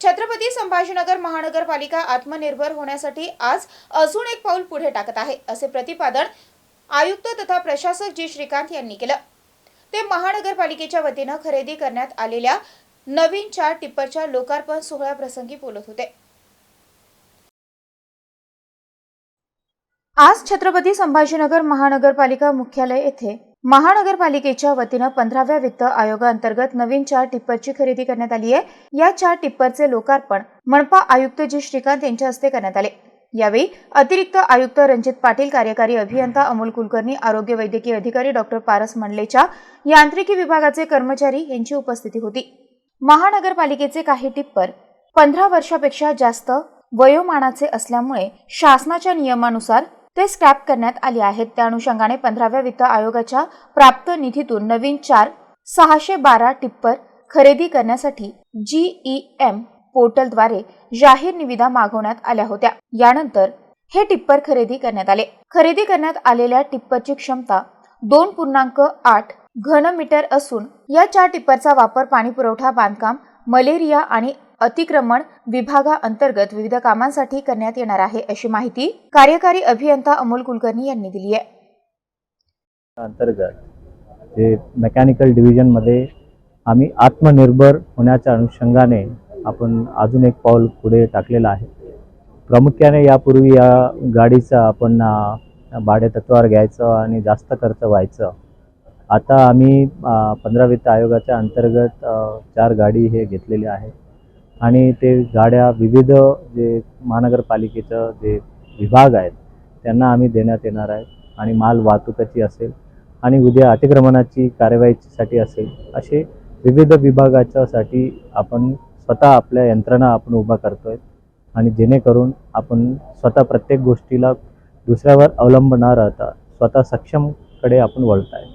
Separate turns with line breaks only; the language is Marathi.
छत्रपती संभाजीनगर महानगरपालिका आत्मनिर्भर होण्यासाठी आज अजून एक पाऊल पुढे टाकत आहे असे प्रतिपादन आयुक्त तथा प्रशासक जी. श्रीकांत यांनी केलं. ते महानगरपालिकेच्या वतीनं खरेदी करण्यात आलेल्या नवीन चार टिप्परच्या लोकार्पण सोहळ्याप्रसंगी बोलत होते. आज छत्रपती संभाजीनगर महानगरपालिका मुख्यालय येथे महानगरपालिकेच्या वतीनं पंधराव्या वित्त आयोगाअंतर्गत नवीन चार टिप्परची खरेदी करण्यात आली आहे. या चार टिप्परचे लोकार्पण मनपा आयुक्त जी श्रीकांत यांच्या हस्ते करण्यात आले. यावेळी अतिरिक्त आयुक्त रणजित पाटील कार्यकारी अभियंता अमोल कुलकर्णी आरोग्य वैद्यकीय अधिकारी डॉक्टर पारस मंडलेच्या यांत्रिकी विभागाचे कर्मचारी यांची उपस्थिती होती. महानगरपालिकेचे काही टिप्पर पंधरा वर्षापेक्षा जास्त वयोमानाचे असल्यामुळे शासनाच्या नियमानुसार ते स्क्रॅप करण्यात आले आहेत. त्या अनुषंगाने पंधराव्या वित्त आयोगाच्या प्राप्त निधीतून नवीन चार सहाशे बारा टिप्पर खरेदी करण्यासाठी जीई एम पोर्टलद्वारे जाहीर निविदा मागवण्यात आल्या होत्या. यानंतर हे टिप्पर खरेदी करण्यात आले. खरेदी करण्यात आलेल्या टिप्परची क्षमता दोन पूर्णांक आठ घनमीटर असून या चार टिप्परचा वापर पाणी पुरवठा बांधकाम मलेरिया आणि अतिक्रमण विभागाअंतर्गत विविध कामांसाठी करण्यात येणार आहे अशी माहिती कार्यकारी अभियंता अमोल कुलकर्णी यांनी दिली आहे.
अंतर्गत जे मेकॅनिकल डिव्हिजनमध्ये आम्ही आत्मनिर्भर होण्याच्या अनुषंगाने आपण अजून एक पाऊल पुढे टाकलेलं आहे. प्रामुख्याने यापूर्वी या गाडीचं आपण अ, भाडेतत्वावर घ्यायचं आणि जास्त खर्च व्हायचं. आता आम्ही पंधरा वित्त आयोगाच्या अंतर्गत चार गाडी हे घेतलेले आहे आणि ते गाड्या विविध जे महानगरपालिकेचं जे विभाग आहेत त्यांना आम्ही देण्यात येणार आहे आणि माल वाहतुकाची असेल आणि उद्या अतिक्रमणाची कार्यवाहीसाठी असेल असे विविध विभागाच्यासाठी आपण स्वतः आपल्या यंत्रणा आपण उभा करतो आहे आणि जेणेकरून आपण स्वतः प्रत्येक गोष्टीला दुसऱ्यावर अवलंब न राहता स्वतः सक्षमकडे आपण वळत आहे